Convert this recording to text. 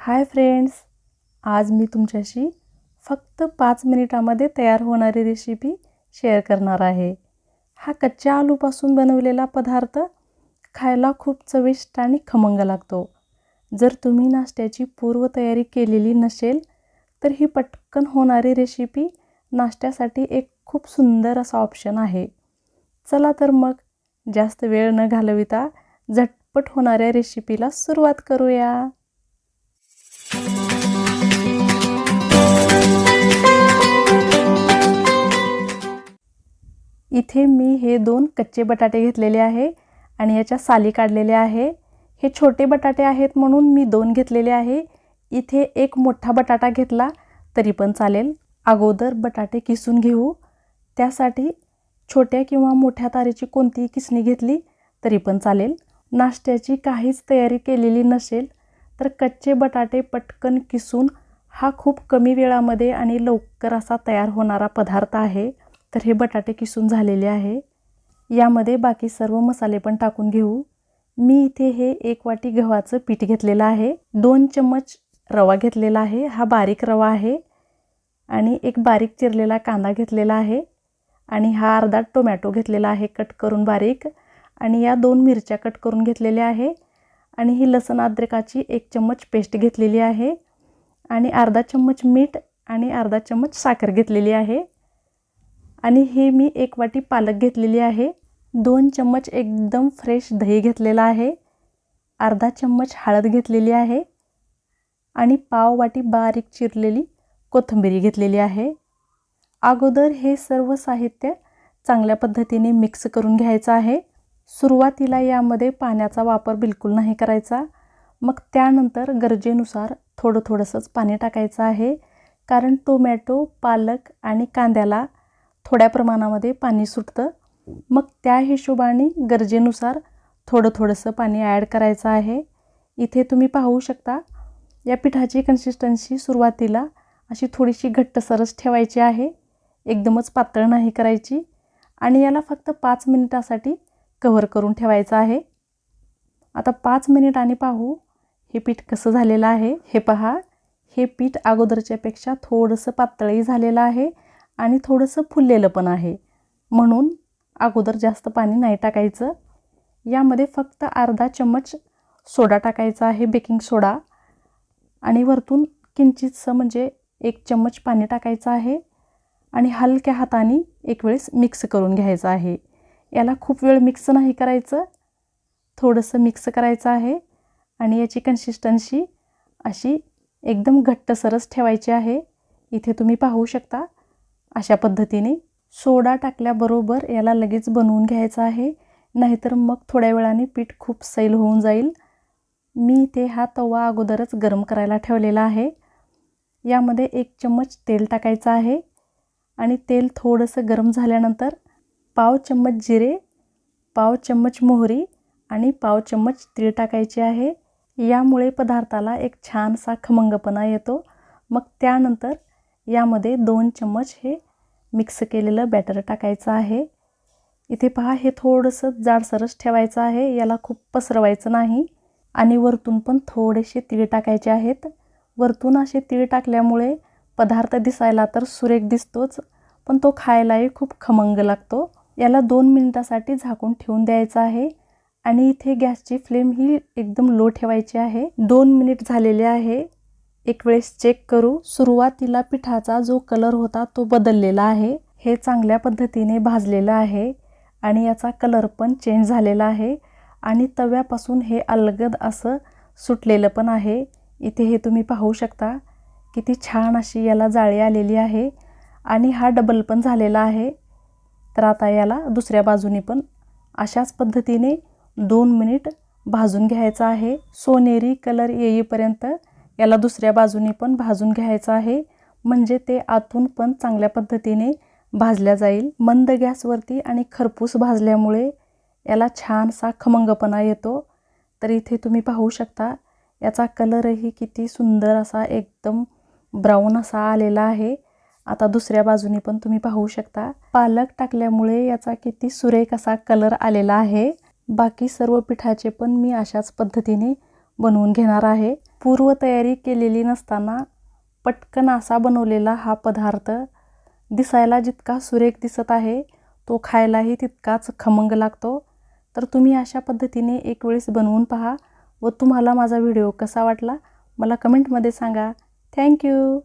Hi friends आज मी तुमच्याशी फक्त पाच मिनिटामध्ये तयार होणारी रेसिपी शेअर करणार आहे. हा कच्च्या आलूपासून बनवलेला पदार्थ खायला खूप चविष्ट आणि खमंग लागतो. जर तुम्ही नाश्त्याची पूर्वतयारी केलेली नसेल तर ही पटकन होणारी रेसिपी नाश्त्यासाठी एक खूप सुंदर असा ऑप्शन आहे. चला तर मग जास्त वेळ न घालविता झटपट होणाऱ्या रेसिपीला सुरुवात करूया. इथे मी हे दोन कच्चे बटाटे घेतलेले आहे आणि याच्या साली काढलेल्या आहे. हे छोटे बटाटे आहेत म्हणून मी दोन घेतलेले आहे. इथे एक मोठा बटाटा घेतला तरी पण चालेल. अगोदर बटाटे किसून घेऊ. त्यासाठी छोट्या किंवा मोठ्या तारेची कोणतीही किसणी घेतली तरी पण चालेल. नाश्त्याची काहीच तयारी केलेली नसेल तर कच्चे बटाटे पटकन किसून हा खूप कमी वेळामध्ये आणि लवकर असा तयार होणारा पदार्थ आहे. तर हे बटाटे किसून झालेले आहे. यामध्ये बाकी सर्व मसाले पण टाकून घेऊ. मी इथे हे एक वाटी गव्हाचं पीठ घेतलेलं आहे. दोन चम्मच रवा घेतलेला आहे. हा बारीक रवा आहे. आणि एक बारीक चिरलेला कांदा घेतलेला आहे. आणि हा अर्धा टोमॅटो घेतलेला आहे कट करून बारीक. आणि या दोन मिरच्या कट करून घेतलेल्या आहे. आणि ही लसण अद्रकाची एक चम्मच पेस्ट घेतलेली आहे. आणि अर्धा चम्मच मीठ आणि अर्धा चम्मच साखर घेतलेली आहे. आणि हे मी एक वाटी पालक घेतलेली आहे. दोन चम्मच एकदम फ्रेश दही घेतलेला आहे. अर्धा चम्मच हळद घेतलेली आहे. आणि पाव वाटी बारीक चिरलेली कोथिंबिरी घेतलेली आहे. अगोदर हे सर्व साहित्य चांगल्या पद्धतीने मिक्स करून घ्यायचं आहे. सुरुवातीला यामध्ये पाण्याचा वापर बिलकुल नाही करायचा. मग त्यानंतर गरजेनुसार थोडं थोडंसंच पाणी टाकायचं आहे. कारण टोमॅटो पालक आणि कांद्याला थोड्या प्रमाणामध्ये पाणी सुटतं. मग त्या हिशोबाने गरजेनुसार थोडं थोडंसं पाणी ॲड करायचं आहे. इथे तुम्ही पाहू शकता या पिठाची कन्सिस्टन्सी सुरुवातीला अशी थोडीशी घट्टसरच ठेवायची आहे. एकदमच पातळ नाही करायची. आणि याला फक्त पाच मिनिटासाठी कव्हर करून ठेवायचं आहे. आता पाच मिनिट आणि पाहू हे पीठ कसं झालेलं आहे. हे पहा हे पीठ अगोदरच्यापेक्षा थोडंसं पातळही झालेलं आहे आणि थोडंसं फुललेलं पण आहे. म्हणून अगोदर जास्त पाणी नाही टाकायचं. यामध्ये फक्त अर्धा चम्मच सोडा टाकायचा आहे बेकिंग सोडा. आणि वरतून किंचितसं म्हणजे एक चम्मच पाणी टाकायचं आहे. आणि हलक्या हाताने एक वेळेस मिक्स करून घ्यायचं आहे. याला खूप वेळ मिक्स नाही करायचं. थोडंसं मिक्स करायचं आहे. आणि याची कन्सिस्टन्सी अशी एकदम घट्टसरच ठेवायची आहे. इथे तुम्ही पाहू शकता अशा पद्धतीने. सोडा टाकल्याबरोबर याला लगेच बनवून घ्यायचं आहे. नाहीतर मग थोड्या वेळाने पीठ खूप सैल होऊन जाईल. मी ते हा तवा अगोदरच गरम करायला ठेवलेला आहे. यामध्ये एक चम्मच तेल टाकायचं आहे. आणि तेल थोडंसं गरम झाल्यानंतर पाव चम्मच जिरे पाव चम्मच मोहरी आणि पाव चम्मच तीळ टाकायचे आहे. यामुळे पदार्थाला एक छानसा खमंगपणा येतो. मग त्यानंतर यामध्ये दोन चम्मच हे मिक्स केलेलं बॅटर टाकायचं आहे. इथे पहा हे थोडंसं जाडसरच ठेवायचं आहे. याला खूप पसरवायचं नाही. आणि वरतून पण थोडेसे तीळ टाकायचे आहेत. वरतून असे तीळ टाकल्यामुळे पदार्थ दिसायला तर सुरेख दिसतोच पण तो खायलाही खूप खमंग लागतो. याला दोन मिनिटासाठी झाकून ठेवून द्यायचं आहे. आणि इथे गॅसची फ्लेम ही एकदम लो ठेवायची आहे. दोन मिनिट झालेले आहे. एक वेळेस चेक करू. सुरुवातीला पिठाचा जो कलर होता तो बदललेला आहे. हे चांगल्या पद्धतीने भाजलेलं आहे आणि याचा कलर पण चेंज झालेला आहे. आणि तव्यापासून हे अलगद असं सुटलेलं पण आहे. इथे हे तुम्ही पाहू शकता. किती छान अशी याला जाळी आलेली आहे. आणि हा डबल पण झालेला आहे. तर आता याला दुसऱ्या बाजूने पण अशाच पद्धतीने दोन मिनिट भाजून घ्यायचं आहे. सोनेरी कलर येईपर्यंत याला दुसऱ्या बाजूने पण भाजून घ्यायचं आहे. म्हणजे ते आतून पण चांगल्या पद्धतीने भाजल्या जाईल. मंद गॅसवरती आणि खरपूस भाजल्यामुळे याला छानसा खमंगपणा येतो. तर इथे तुम्ही पाहू शकता याचा कलरही किती सुंदर असा एकदम ब्राऊन असा आलेला आहे. आता दुसऱ्या बाजूने पण तुम्ही पाहू शकता. पालक टाकल्यामुळे याचा किती सुरेख असा कलर आलेला आहे. बाकी सर्व पिठाचे पण मी अशाच पद्धतीने बनवून घेणार आहे. पूर्वतयारी केलेली नसताना पटकन असा बनवलेला हा पदार्थ दिसायला जितका सुरेख दिसत आहे तो खायलाही तितकाच खमंग लागतो. तर तुम्ही अशा पद्धतीने एक वेळेस बनवून पहा व तुम्हाला माझा व्हिडिओ कसा वाटला मला कमेंटमध्ये सांगा. थँक्यू